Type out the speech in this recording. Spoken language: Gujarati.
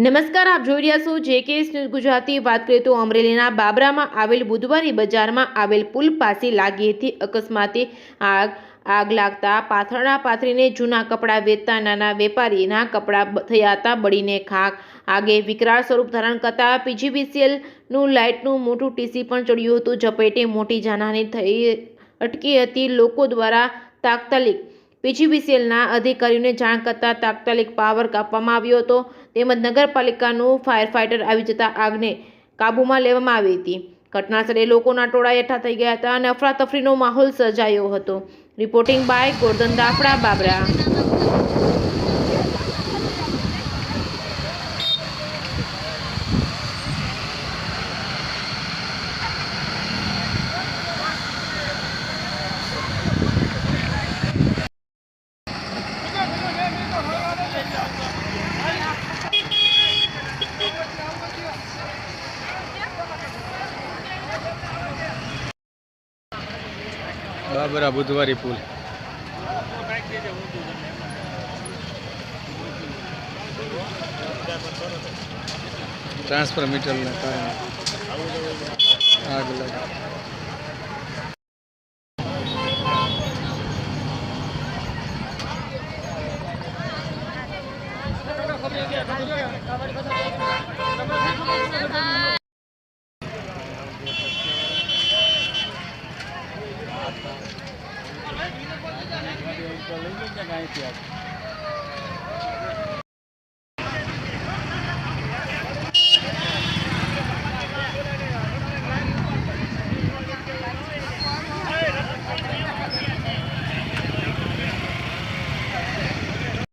નમસ્કાર, આપ જોઈ રહ્યા છો જે કે ગુજરાતી. વાત કરીએ તો અમરેલીના બાબરામાં આવેલ બુધવારી બજારમાં આવેલ પુલ પાસે લાગી હતી અકસ્માતે આગ. આગ લાગતા પાથરણા પાથરીને જૂના કપડાં વેચતા નાના વેપારીના કપડાં થયા હતા બળીને ખાક. આગે વિકરાળ સ્વરૂપ ધારણ કરતા પીજીવીસીએલનું લાઇટનું મોટું ટીસી પણ ચડ્યું હતું. ઝપેટે મોટી જાનહાની થઈ અટકી હતી લોકો દ્વારા તાત્કાલિક. પીજીવીસીએલના અધિકારીઓને જાણ કરતા તાત્કાલિક પાવર કાપવામાં આવ્યો હતો. તેમજ નગરપાલિકાનું ફાયર ફાઇટર આવી જતા આગને કાબૂમાં લેવામાં આવી હતી. ઘટનાસ્થળે લોકોના ટોળા એકઠા થઈ ગયા હતા અને અફરાતફરીનો માહોલ સર્જાયો હતો. Reporting by Gordhan Dafda, Babra. Babra બુધવારી પુલ. ટ્રાન્સફર મીટરના કારણે. આગ લાગી. Kalau ini jangan ikhlas.